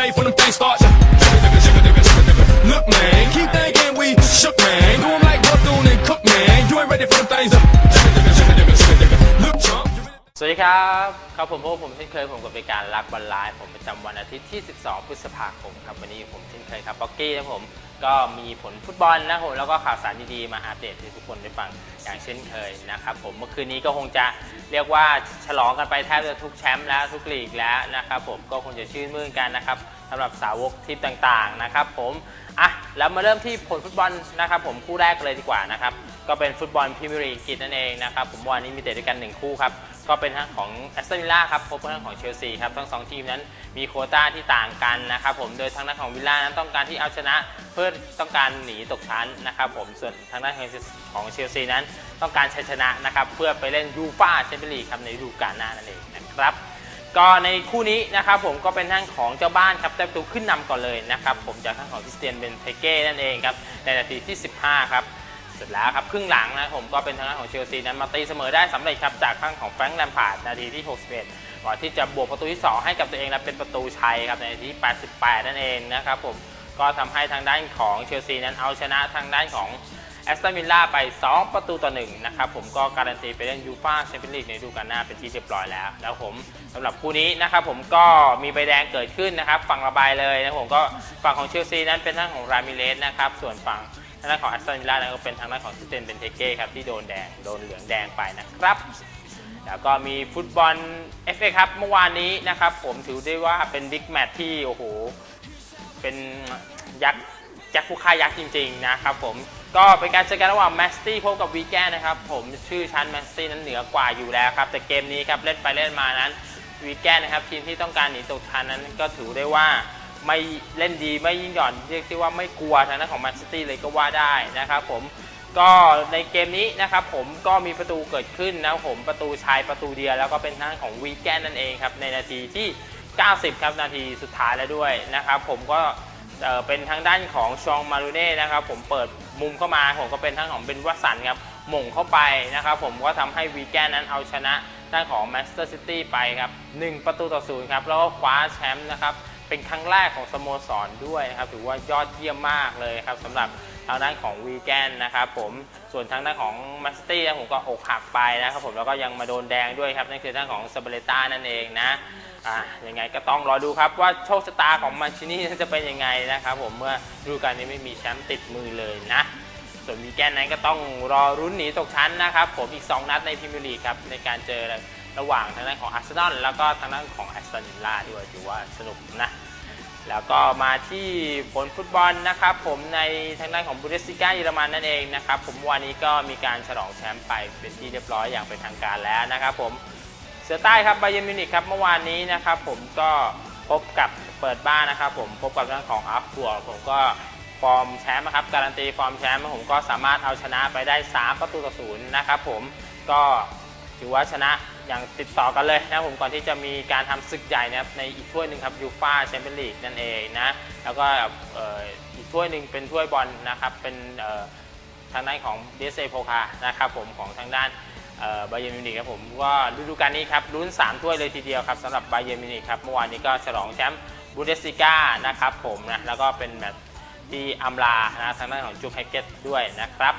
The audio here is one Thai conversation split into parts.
safe when them things start. Look, man, keep thinking we shook, man. Do them like Bethune and Cook, man. You ain't ready for them things. Look, chump. สวัสดีครับครับผมพบผมเช่นเคยผมกับรายการรักบอลไลฟ์ผมประจำวันอาทิตย์ที่ 12 พฤษภาคมครับวันนี้อยู่ผมเช่นเคยครับป๊อกกี้นะผม ก็มีผลฟุตบอลนะผมแล้วก็ข่าวสารดีๆ มาอัปเดตให้ทุกคนได้ฟังอย่างเช่นเคยนะครับผมเมื่อคืนนี้ก็คงจะเรียกว่าฉลองกันไปแทบจะทุกแชมป์แล้วทุกลีกแล้วนะครับผมก็คงจะชื่นมื่นกันนะครับสำหรับสาวกทีมต่างๆนะครับผมอะแล้วมาเริ่มที่ผลฟุตบอลนะครับผมคู่แรกเลยดีกว่านะครับก็เป็นฟุตบอลพรีเมียร์ลีกอังกฤษนั่นเองนะครับผมวันนี้มีเตะด้วยกันหนึ่งคู่ครับ ก็เป็นทั้งของแอสตันวิลล่าครับพบกับทั้งของเชลซีครับทั้งสองทีมนั้นมีโคต้าที่ต่างกันนะครับผมโดยทางด้านของวิลล่านั้นต้องการที่เอาชนะเพื่อต้องการหนีตกชั้นนะครับผมส่วนทางด้านของเชลซีนั้น ต้องการชัยชนะนะครับเพื่อไปเล่นยูฟ่าแชมเปี้ยนลีกครับในฤดูกาลหน้านั่นเองนะครับก็ในคู่นี้นะครับผมก็เป็นทางของเจ้าบ้านครับได้ประตูขึ้นนำก่อนเลยนะครับผมจากทางของคริสเตียนเบนเทเก้นั่นเองครับในนาทีที่ 15 ครับ สร็จแล้วครับครึ่งหลังนะผมก็เป็นทางด้านของเชลซีนั้นมาตีเสมอได้สำเร็จครับจากข้างของแฟรงค์แลมพาร์ดนาทีที่ 61ก่อนที่จะบวกประตูที่ 2 ให้กับตัวเองและเป็นประตูชัยครับในนาทีที่ 88 นั่นเองนะครับผมก็ทำให้ทางด้านของเชลซีนั้นเอาชนะทางด้านของแอสตันวิลล่าไป 2 ประตูต่อ1นะครับผมก็การันตีไปเล่นยูฟ่าแชมเปี้ยนลีกในฤดูกาลหน้าเป็นที่เรียบร้อยแล้ว แล้วผมสำหรับคู่นี้นะครับผมก็มีใบแดงเกิดขึ้นนะครับ ฝั่งระบายเลยนะผมก็ฝั่งของเชลซีนั้นเป็นทางของรามิเลสนะครับส่วนฝั่ง ทางด้านของแอสตันวิลล่านั้นก็เป็นทางด้านของซิเตนเบนเทเก้ครับที่โดนแดงโดนเหลืองแดงไปนะครับ แล้วก็มีฟุตบอล FA ครับเมื่อวานนี้นะครับผมถือได้ว่าเป็นบิ๊กแมตช์ที่โอ้โหเป็นยักษ์ยักษ์ผู้ฆ่ายักษ์จริงๆนะครับผมก็เป็นการเจอกันระหว่างแมสตี้พบกับวีแกนนะครับผมชื่อชั้นแมสตี้นั้นเหนือกว่าอยู่แล้วครับ แต่เกมนี้ครับเล่นไปเล่นมานั้นวีแกนนะครับทีมที่ต้องการหนีตกชั้นนั้นก็ถือได้ว่า ไม่เล่นดีไม่ยิ่งหย่อนเรียกได้ว่าไม่กลัวทางด้านของแมนซิตี้เลยก็ว่าได้นะครับผมก็ในเกมนี้นะครับผมก็มีประตูเกิดขึ้นนะผมประตูชายประตูเดียวแล้วก็เป็นทางด้านของวีแกนนั่นเองครับในนาทีที่ 90 ครับนาทีสุดท้ายแล้วด้วยนะครับผมก็เป็นทางด้านของชองมารูเน่นะครับผมเปิดมุมเข้ามาผมก็เป็นทางของเบนวัตสันครับหม่งเข้าไปนะครับผมก็ทำให้วีแกนนั้นเอาชนะด้านของแมนเชสเตอร์ซิตี้ไปครับ1ประตูต่อศูนย์ครับแล้วก็คว้าแชมป์นะครับ เป็นครั้งแรกของสโมสรด้วยนะครับถือว่ายอดเยี่ยมมากเลยครับสำหรับทางด้านของวีแกนนะครับผมส่วนทางด้านของมนเชสเตอร์ผมก็อกหักไปนะครับผมแล้วก็ยังมาโดนแดงด้วยครับนั่นคือด้านของซาเบเลต้านั่นเองนะอะยังไงก็ต้องรอดูครับว่าโชคชะตาของมันชินี่จะเป็นยังไงนะครับผมเมื่อฤดูกาลนี้ไม่มีแชมป์ติดมือเลยนะส่วนวีแกนนั้นก็ต้องรอรุ้นหนีตกชั้นนะครับผมอีก 2 นัดในพรีเมียร์ลีกครับในการเจอระหว่างทางด้านของอาร์เซนอลแล้วก็ทางด้านของแอสตันวิลล่าด้วยถือว่าสนุกนะ แล้วก็มาที่ผลฟุตบอลนะครับ ผมในทางด้านของบูเดสซิก้าเยอรมันนั่นเองนะครับ ผมวันนี้ก็มีการฉลองแชมป์ไปเป็นที่เรียบร้อยอย่างเป็นทางการแล้วนะครับ ผมเสือใต้ครับไบเยร์มิวนิกครับเมื่อวานนี้นะครับ ผมก็พบกับเปิดบ้านนะครับ ผมพบกับทางของอัฟบัวผมก็ฟอร์มแชมป์นะครับการันตีฟอร์มแชมป์ผมก็สามารถเอาชนะไปได้ 3 ประตูต่อศูนย์นะครับ ผมก็ถือว่าชนะ อย่างติดต่อกันเลยนะผมก่อนที่จะมีการทำศึกใหญ่นะครับในอีกถ้วยหนึ่งครับยูฟ่าแชมเปี้ยนลีกนั่นเองนะแล้วก็อีกถ้วยหนึ่งเป็นถ้วยบอลนะครับเป็นทางด้านของ DSA โพคานะครับผมของทางด้านบาเย r n มิวนิกครับผมว่าฤดูกาลนี้ครับลุ้น 3 ถ้วยเลยทีเดียวครับสำหรับบาเย r n มิวนิกครับเมื่อวานนี้ก็ฉลองแชมป์บูเดสซิก้านะครับผมนะแล้วก็เป็นแมตช์ที่อำลานะทางด้านของจูแพ็กเก็ตด้วยนะครับ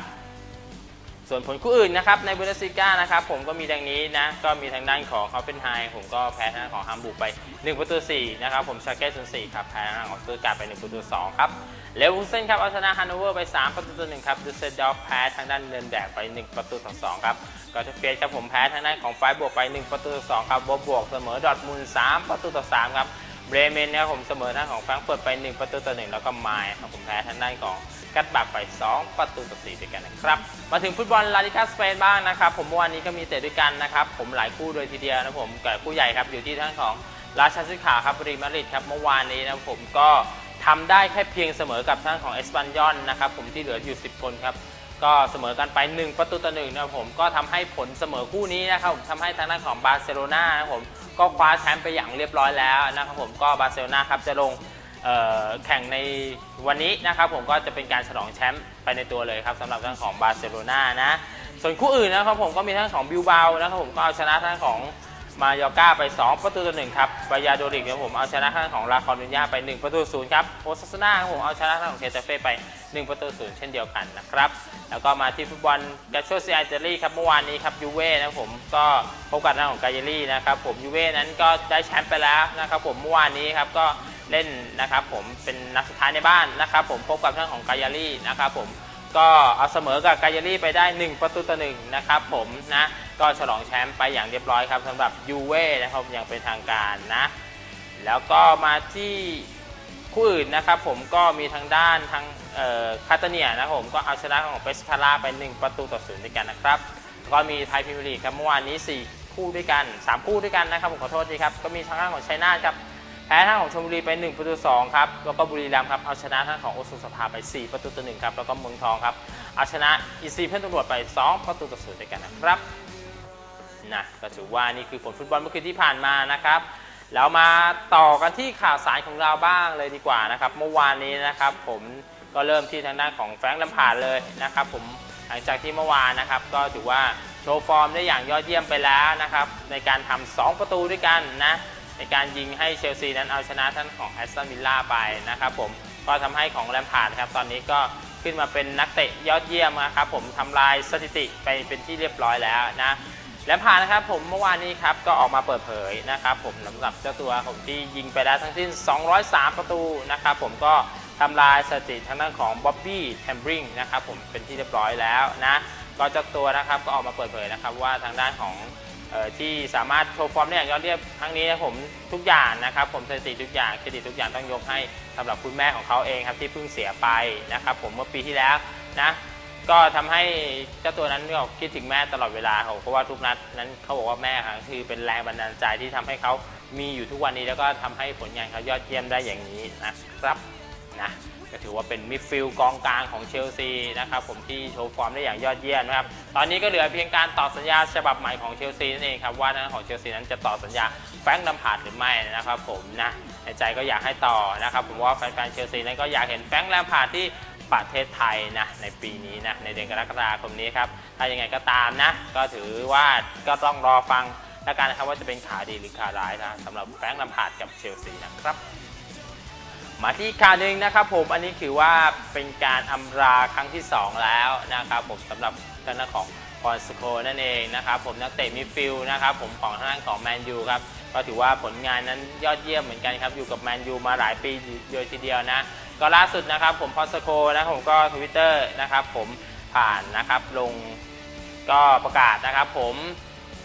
ส่วนผลคู่อื่นนะครับในบูเดสซิก้านะครับผมก็มีดังนี้นะก็มีทางด้านของคาเฟนไฮผมก็แพ้ทางด้านของฮัมบูร์กไป 1 ประตู4นะครับผมชาเก้ศูนย์สี่ครับแพ้ทางด้านของสตูตการ์ดไป 1 ประตู2ครับเลวูเซนครับเอาชนะฮันโนเวอร์ไป 3 ประตูต่อ1ครับดูเซดอฟแพ้ทางด้านเนินแดกไป 1 ประตูต่อ2ครับกอร์เทเฟียสครับผมแพ้ทางด้านของไฟบวกไป 1 ประตูต่อ2ครับบวบวกเสมอดอทมุนด์3ประตูต่อ3ครับเบรเมนนะครับผมเสมอทางของแฟรงก์เฟิร์ตไป 1 ประตูต่อ1แล้วก็ไมล์ครับผมแพ้ทางด้านของ กัดบักไป 2 ประตูต่อ4ด้วยกันนะครับ มาถึงฟุตบอลลาลิกาสเปนบ้างนะครับ ผมเมื่อวานนี้ก็มีเตะด้วยกันนะครับ ผมหลายคู่โดยทีเดียวนะผมกับคู่ใหญ่ครับอยู่ที่ทางของราชาซิขาครับรีมาริดครับเมื่อวานนี้นะผมก็ทำได้แค่เพียงเสมอกับทางของเอสปันยอนนะครับผมที่เหลืออยู่ 10 คนครับก็เสมอกันไป 1 ประตูต่อหนึ่งนะผมก็ทำให้ผลเสมอคู่นี้นะครับผมทำให้ทางด้านของบาร์เซโลนานะครับผมก็คว้าแชมป์ไปอย่างเรียบร้อยแล้วนะครับผมก็บาร์เซโลนาครับจะลง แข่งในวันนี้นะครับผมก็จะเป็นการฉลองแชมป์ไปในตัวเลยครับสำหรับทางของบาร์เซโลนานะ ส่วนคู่อื่นนะครับผมก็มีทั้งของบิลเบานะครับผมก็เอาชนะทางของมายอก้าไป 2 ประตูต่อหนึ่งครับบายาโดริกครับผมเอาชนะทางของลาคอนุญาไป 1 ประตูศูนย์ครับโอซาสนาครับผมเอาชนะทางของเทเตเฟ่ไป 1 ประตูศูนย์เช่นเดียวกันนะครับแล้วก็มาที่ฟุตบอลกาโชซีไอเตอรี่ครับเมื่อวานนี้ครับยูเว่นะผมก็พบกับทางของกาเยรี่นะครับผมยูเว่นั้นก็ได้แชมป์ไปแล้วนะครับผมเมื่อวานนี้ครับก็ เล่นนะครับผมเป็นนัดสุดท้ายในบ้านนะครับผมพบกับทางของกาเยรี่นะครับผมก็เอาเสมอกับกาเยรี่ไปได้ 1 ประตูต่อหนึ่งนะครับผมนะก็ฉลองแชมป์ไปอย่างเรียบร้อยครับสำหรับยูเว่นะครับอย่างเป็นทางการนะแล้วก็มาที่คู่อื่นนะครับผมก็มีทางด้านทางคาตาเนียนะครับผมก็เอาชนะของเปสคาร่าไป 1 ประตูต่อศูนย์ด้วยกันนะครับก็มีไทยพรีเมียร์ลีกครับเมื่อวานนี้ 4 คู่ด้วยกัน 3 คู่ด้วยกันนะครับผมขอโทษทีครับก็มีทางด้านของไชัยนาครับ พ้ทางของชลบุรีไป 1 ประตู2ครับ แล้วก็บุรีรัมย์ครับเอาชนะทางของโอสุสภาไป 4 ประตูต่อ1ครับ แล้วก็เมืองทองครับเอาชนะอีซีเพื่อนตำรวจไป 2 ประตูต่อศูนย์ด้วยกันนะครับนะก็ถือว่านี่คือผลฟุตบอลเมื่อคืนที่ผ่านมานะครับ แล้วมาต่อกันที่ข่าวสารของเราบ้างเลยดีกว่านะครับ เมื่อวานนี้นะครับผมก็เริ่มที่ทางด้านของแฟรงค์ลัมพาดเลยนะครับผมหลังจากที่เมื่อวานนะครับก็ถือว่าโชว์ฟอร์มได้อย่างยอดเยี่ยมไปแล้วนะครับในการทำ2ประตูด้วยกันนะ ในการยิงให้เชลซีนั้นเอาชนะท่านของแอสตันวิลล่าไปนะครับผมก็ทำให้ของแลมพาร์ดครับตอนนี้ก็ขึ้นมาเป็นนักเตะยอดเยี่ยมนะครับผมทำลายสถิติไปเป็นที่เรียบร้อยแล้วนะและผ่านนะครับผมเมื่อวานนี้ครับก็ออกมาเปิดเผยนะครับผมสำหรับเจ้าตัวผมที่ยิงไปแล้วทั้งสิ้น 203 ประตูนะครับผมก็ทำลายสถิติทางด้านของบ๊อบบี้แทมบริงนะครับผมเป็นที่เรียบร้อยแล้วนะก็เจ้าตัวนะครับก็ออกมาเปิดเผยนะครับว่าทางด้านของ ที่สามารถโชว์ฟอร์มได้อย่างยอดเยี่ยมครั้งนี้นะผมทุกอย่างนะครับ ผมสถิติทุกอย่างเครดิตทุกอย่างต้องยกให้สำหรับคุณแม่ของเขาเองครับที่เพิ่งเสียไปนะครับ ผมเมื่อปีที่แล้วนะก็ทำให้เจ้าตัวนั้นก็คิดถึงแม่ตลอดเวลาครับเพราะว่าทุกนัดนั้นเขาบอกว่าแม่ครับคือเป็นแรงบันดาลใจที่ทำให้เขามีอยู่ทุกวันนี้แล้วก็ทำให้ผลงานเขายอดเยี่ยมได้อย่างนี้นะครับนะ ก็ถือว่าเป็นมิดฟิลด์กองกลางของเชลซีนะครับผมที่โชว์ฟอร์มได้อย่างยอดเยี่ยมนะครับตอนนี้ก็เหลือเพียงการต่อสัญญาฉบับใหม่ของเชลซีนั่นเองครับว่าทางของเชลซีนั้นจะต่อสัญญาแฟรงค์ลัมพาร์ดหรือไม่นะครับผมนะในใจก็อยากให้ต่อนะครับผมว่าแฟนๆเชลซีนั้นก็อยากเห็นแฟรงค์ลัมพาร์ดที่ประเทศไทยนะในปีนี้นะในเดือนกรกฎาคมนี้ครับถ้ายังไงก็ตามนะ ก็ถือว่าก็ต้องรอฟังแล้วกันนะครับว่าจะเป็นข่าวดีหรือข่าวร้ายนะสำหรับแฟรงค์ลัมพาร์ดกับเชลซีนะครับ มาที่ข่าวหนึ่งนะครับผมอันนี้ถือว่าเป็นการอำลาครั้งที่ 2 แล้วนะครับผมสำหรับทางด้านของพรสโคนั่นเองนะครับผมนักเตะมิฟิลนะครับผมของทางด้านของแมนยูครับก็ถือว่าผลงานนั้นยอดเยี่ยมเหมือนกันครับอยู่กับแมนยูมาหลายปีเลยทีเดียวนะก็ล่าสุดนะครับผมพอสโคนะครับผมก็ทวิตเตอร์นะครับผมผ่านนะครับลงก็ประกาศนะครับผม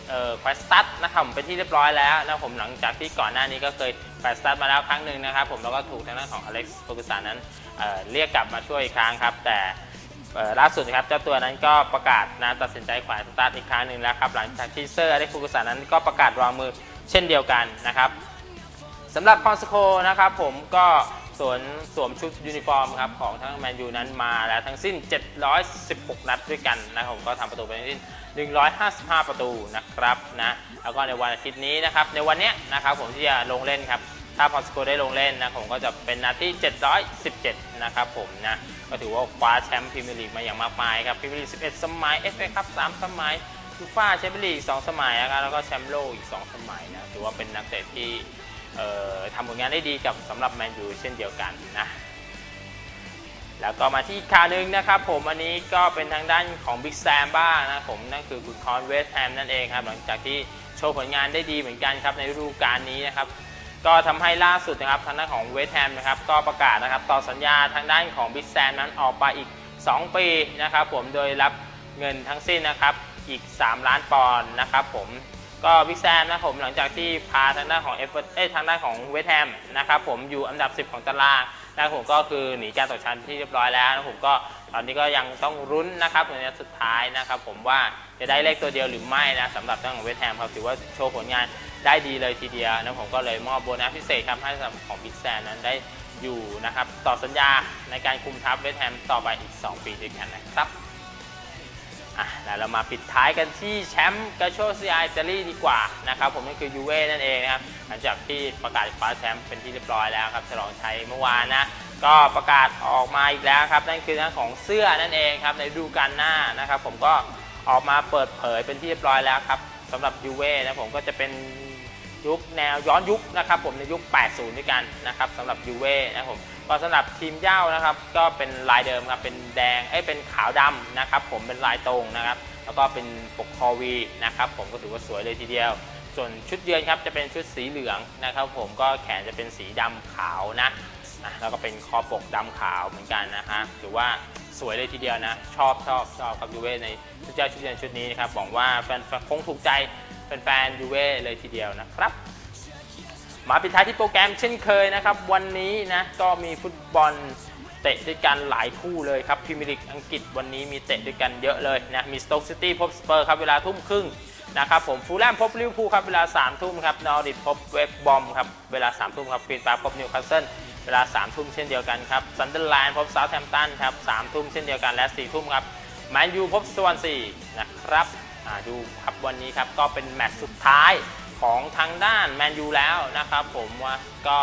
เอ่อแควสตัดนะครับผมเป็นที่เรียบร้อยแล้วนะผมหลังจากที่ก่อนหน้านี้ก็เคยแควสตัดมาแล้วครั้งหนึ่งนะครับผมแล้วก็ถูกทางด้านของอเล็กซ์โฟกุสันนั้นเอ่อเรียกกลับมาช่วยอีกครั้งครับ แต่ล่าสุดครับเจ้าตัวนั้นก็ประกาศนะตัดสินใจแขวนสตาร์ทอีกครั้งหนึ่งแล้วครับหลังจากที่เซอร์อเล็กซ์โฟกุสันนั้นก็ประกาศวางมือเช่นเดียวกันนะครับสำหรับพอนสโคนะครับผมก็สวมสวมชุดยูนิฟอร์มครับของทั้งแมนยูนั้นมาแล้วทั้งสิ้น 716 นัดด้วยกันนะครับผมก็ทำประตูไปทั้งสิ้น 155 ประตูนะครับนะแล้วก็ในวันอาทิตย์นี้นะครับในวันเนี้ยนะครับผมที่จะลงเล่นครับถ้าพอนสโคได้ลงเล่นนะผมก็จะเป็นนัดที่ 717 นะครับผมนะก็ถือว่าคว้าแชมป์พรีเมียร์ลีกมาอย่างมากมายครับพรีเมียร์ลีก 11 สมัย FA ครับ3สมัยยูฟ่าแชมเปี้ยนลีก 2 สมัยนะครับแล้วก็แชมป์โลกอีก 2 สมัยนะถือว่าเป็นนักเตะที่ทำผลงานได้ดีกับสำหรับแมนยูเช่นเดียวกันนะ แล้วก็มาที่ข่าวหนึ่งนะครับผมอันนี้ก็เป็นทางด้านของบิ๊กแซมบ้างนะผมนั่นคือคุณคอนเวสแฮมนั่นเองครับหลังจากที่โชว์ผลงานได้ดีเหมือนกันครับในฤดูกาลนี้นะครับก็ทำให้ล่าสุดนะครับทางด้านของเวสแฮมนะครับก็ประกาศนะครับต่อสัญญาทางด้านของบิ๊กแซมนั้นออกไปอีก 2 ปีนะครับผมโดยรับเงินทั้งสิ้นนะครับอีก 3 ล้านปอนด์นะครับผม ก็บิ๊กแซมนะครับผมหลังจากที่พาทางด้านของเอฟเอ้ทางด้านของเวสต์แฮมนะครับผมอยู่อันดับ 10 ของตารางนะครับผมก็คือหนีการตกชั้นที่เรียบร้อยแล้วนะผมก็ตอนนี้ก็ยังต้องรุ้นนะครับในนัดสุดท้ายนะครับผมว่าจะได้เลขตัวเดียวหรือไม่นะสำหรับทางของเวสต์แฮมครับถือว่าโชว์ผลงานได้ดีเลยทีเดียวนะผมก็เลยมอบโบนัสพิเศษครับให้สำหรับของบิ๊กแซมนั้นได้อยู่นะครับต่อสัญญาในการคุมทัพเวสต์แฮมต่อไปอีก 2 ปีด้วยกันนะครับ อะแล้วเรามาปิดท้ายกันที่แชมป์กาโชซีไออิตาลีดีกว่านะครับผมนั่นคือยูเว่นั่นเองนะครับหลังจากที่ประกาศคว้าแชมป์เป็นที่เรียบร้อยแล้วครับฉลองชัยเมื่อวานนะก็ประกาศออกมาอีกแล้วครับนั่นคือเรื่องของเสื้อนั่นเองครับในฤดูกาลหน้านะครับผมก็ออกมาเปิดเผยเป็นที่เรียบร้อยแล้วครับสำหรับยูเว่นะผมก็จะเป็นยุคแนวย้อนยุคนะครับผมในยุค 80 ด้วยกันนะครับสำหรับยูเว่นะผม ก็สำหรับทีมเย้านะครับ ก็เป็นลายเดิมครับเป็นแดงเอ้ยเป็นขาวดำนะครับ ผมเป็นลายตรงนะครับ แล้วก็เป็นปกคอวีนะครับผมก็ถือว่าสวยเลยทีเดียว ส่วนชุดเยือนครับจะเป็นชุดสีเหลืองนะครับ ผมก็แขนจะเป็นสีดำขาวนะแล้วก็เป็นคอปกดำขาวเหมือนกันนะฮะถือว่าสวยเลยทีเดียวนะ ชอบชอบชอบครับยูเว่ในชุดเจ้าชุดเยือนชุดนี้นะครับหวังว่าแฟนคงถูกใจแฟนๆยูเว่เลยทีเดียวนะครับ มาปิดท้ายที่โปรแกรมเช่นเคยนะครับ วันนี้นะก็มีฟุตบอลเตะด้วยกันหลายคู่เลยครับพรีเมียร์ลีกอังกฤษวันนี้มีเตะด้วยกันเยอะเลยนะมีสโต๊กซิตี้พบสเปอร์ครับเวลาทุ่มครึ่งนะครับผมฟูลแลมพบลิเวอร์พูลครับเวลา3ามทุ่มครับนอริทพบเวสต์บอมครับเวลา3ามทุ่มครับควีนปาร์พบนิวคาสเซิลเวลา3ามทุ่มเช่นเดียวกันครับซันเดอร์แลนด์พบเซาท์แฮมป์ตันครับสามทุ่มเช่นเดียวกันและ4ี่ทุ่มครับแมนยูพบสวอนซีนะครับดูครับวันนี้ครับก็เป็นแมตช์สุดท้าย ของทางด้านแมนยูแล้วนะครับผมว่าก็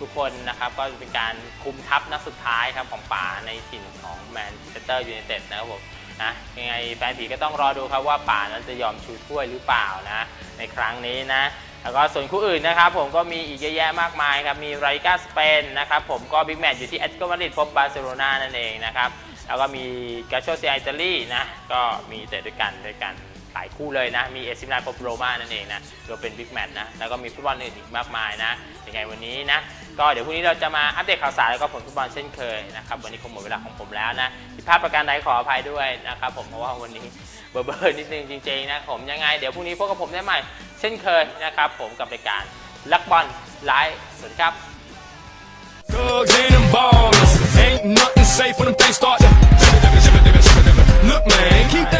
ทุกคนนะครับก็เป็นการคุมทัพนัดสุดท้ายครับของป่าในถิ่นของแมนเชสเตอร์ยูไนเต็ดนะครับผมนะยังไงแฟนผีก็ต้องรอดูครับว่าป่านั้นจะยอมชูถ้วยหรือเปล่านะในครั้งนี้นะแล้วก็ส่วนคู่อื่นนะครับผมก็มีอีกเยอะแยะมากมายครับมีไรกาสเปนนะครับผมก็บิ๊กแมตช์อยู่ที่แอตเลติโกมาดริดพบบาร์เซโลนานั่นเองนะครับแล้วก็มีกาโชเซียอิตาลีนะก็มีเตะด้วยกันด้วยกัน หลายคู่เลยนะ มีเอซิมิลานพบโรม่านั่นเองนะรวมเป็นบิ๊กแมตช์นะ แล้วก็มีฟุตบอลอื่นอีกมากมายนะยังไงวันนี้นะ ก็เดี๋ยวพรุ่งนี้เราจะมาอัปเดตข่าวสารแล้วก็ผลฟุตบอลเช่นเคยนะครับ วันนี้คงหมดเวลาของผมแล้วนะผิดพลาดประการใดขออภัยด้วยนะครับผมเพราะว่าวันนี้เบอร์เบอร์นิดนึงจริงๆนะผมยังไงเดี๋ยวพรุ่งนี้พบกับผมได้ใหม่ เช่นเคยนะครับผมกับรายการลักบอลไลฟ์สวัสดีครับ Thugs and them ballers. Ain't nothing safe when them things start to. Look, man, keep thinking we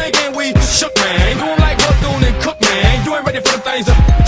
shook, man. Do 'em like Bethune and Cook, man. You ain't ready for the things.